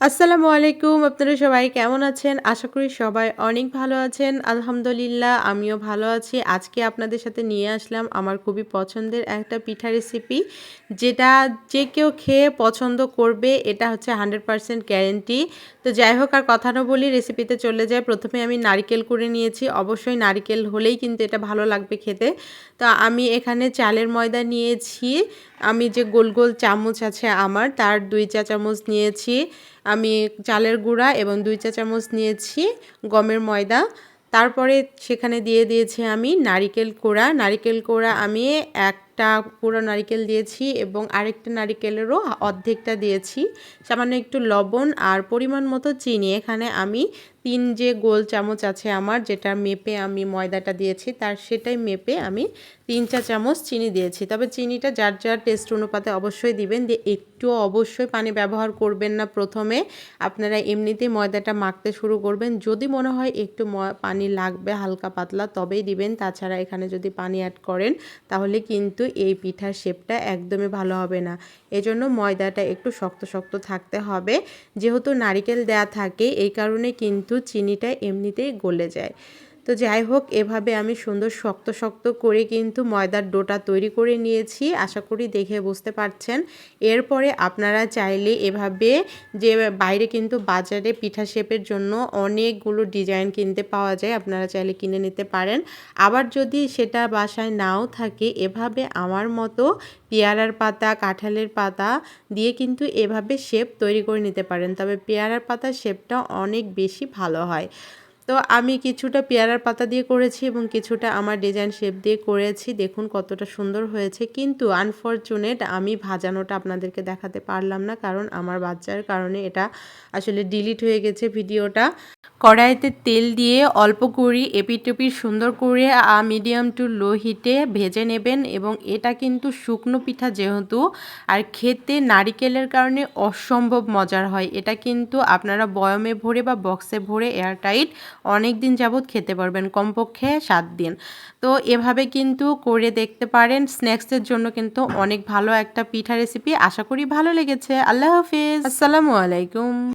আসসালামু আলাইকুম, আপনারা সবাই কেমন আছেন? আশা করি সবাই অনেক ভালো আছেন। আলহামদুলিল্লাহ, আমিও ভালো আছি। আজকে আপনাদের সাথে নিয়ে আসলাম আমার খুবই পছন্দের একটা পিঠা রেসিপি যেটা যে কেউ খেয়ে পছন্দ করবে, এটা হচ্ছে হান্ড্রেড পারসেন্ট গ্যারেন্টি তো যাই হোক, আর কথা না বলি রেসিপিতে চলে যায় প্রথমে আমি নারিকেল করে নিয়েছি। অবশ্যই নারিকেল হলেই কিন্তু এটা ভালো লাগবে খেতে। তো আমি এখানে চালের ময়দা নিয়েছি। আমি যে গোল গোল চামচ আছে আমার, তার দুই চা চামচ নিয়েছি। আমি চালের গুঁড়া এবং দুই চা চামচ নিয়েছি গমের ময়দা। তারপরে সেখানে দিয়ে দিয়েছি আমি নারিকেল কোড়া। নারিকেল কোড়া আমি একটা পুরো নারিকেল দিয়েছি এবং আরেকটা নারিকেলেরও অর্ধেকটা দিয়েছি। সামান্য একটু লবণ আর পরিমাণ মতো চিনি। এখানে আমি তিন যে গোল চামচ আছে আমার, যেটা মেপে আমি ময়দাটা দিয়েছি, তার সেটাই মেপে আমি তিন চা চামচ চিনি দিয়েছি। তবে চিনিটা যার যার টেস্ট অনুপাতে অবশ্যই দিবেন। দিয়ে একটু অবশ্যই পানি ব্যবহার করবেন না প্রথমে। আপনারা এমনিতেই ময়দাটা মাখতে শুরু করবেন। যদি মনে হয় একটু পানি লাগবে হালকা পাতলা, তবেই দিবেন। তাছাড়া এখানে যদি পানি অ্যাড করেন, তাহলে কিন্তু এই পিঠার শেপটা একদমই ভালো হবে না। এজন্য ময়দাটা একটু শক্ত শক্ত থাকতে হবে। যেহেতু নারিকেল দেয়া থাকে, এই কারণে কিন্তু চিনিটা এমনিতেই গলে যায়। তো যাই হোক, এভাবে আমি সুন্দর শক্ত শক্ত করে কিন্তু ময়দার ডোটা তৈরি করে নিয়েছি, আশা করি দেখে বুঝতে পারছেন। এরপরে আপনারা চাইলে এভাবে যে বাইরে কিন্তু বাজারে পিঠা শেপের জন্য অনেকগুলো ডিজাইন কিনতে পাওয়া যায়, আপনারা চাইলে কিনে নিতে পারেন। আবার যদি সেটা বাসায় নাও থাকে, এভাবে আমার মতো পেয়ারার পাতা, কাঁঠালের পাতা দিয়ে কিন্তু এভাবে শেপ তৈরি করে নিতে পারেন। তবে পেয়ারার পাতার শেপটা অনেক বেশি ভালো হয়। তো আমি কিছুটা পেয়ারার পাতা দিয়ে করেছি এবং কিছুটা আমার ডিজাইন শেপ দিয়ে করেছি। দেখুন কতটা সুন্দর হয়েছে। কিন্তু আনফর্চুনেট আমি ভাজানোটা আপনাদেরকে দেখাতে পারলাম না, কারণ আমার বাচ্চার কারণে এটা আসলে ডিলিট হয়ে গেছে ভিডিওটা। কড়াইতে তেল দিয়ে অল্প করি এপিটপি সুন্দর করে মিডিয়াম টু লো হিটে ভেজে নেবেন এবং এটা কিন্তু শুকনো পিঠা যেহেতু, আর খেতে নারিকেলের কারণে অসম্ভব মজার হয়। এটা কিন্তু আপনারা বয়মে ভরে বা বক্সে ভরে এয়ারটাইট অনেক দিন যাবৎ খেতে পারবেন, কমপক্ষে সাত দিন। তো এভাবে কিন্তু করে দেখতে পারেন। স্ন্যাক্সের জন্য কিন্তু অনেক ভালো একটা পিঠা রেসিপি আশা করি ভালো লেগেছে। আল্লাহ হাফিজ। আসসালামু আলাইকুম।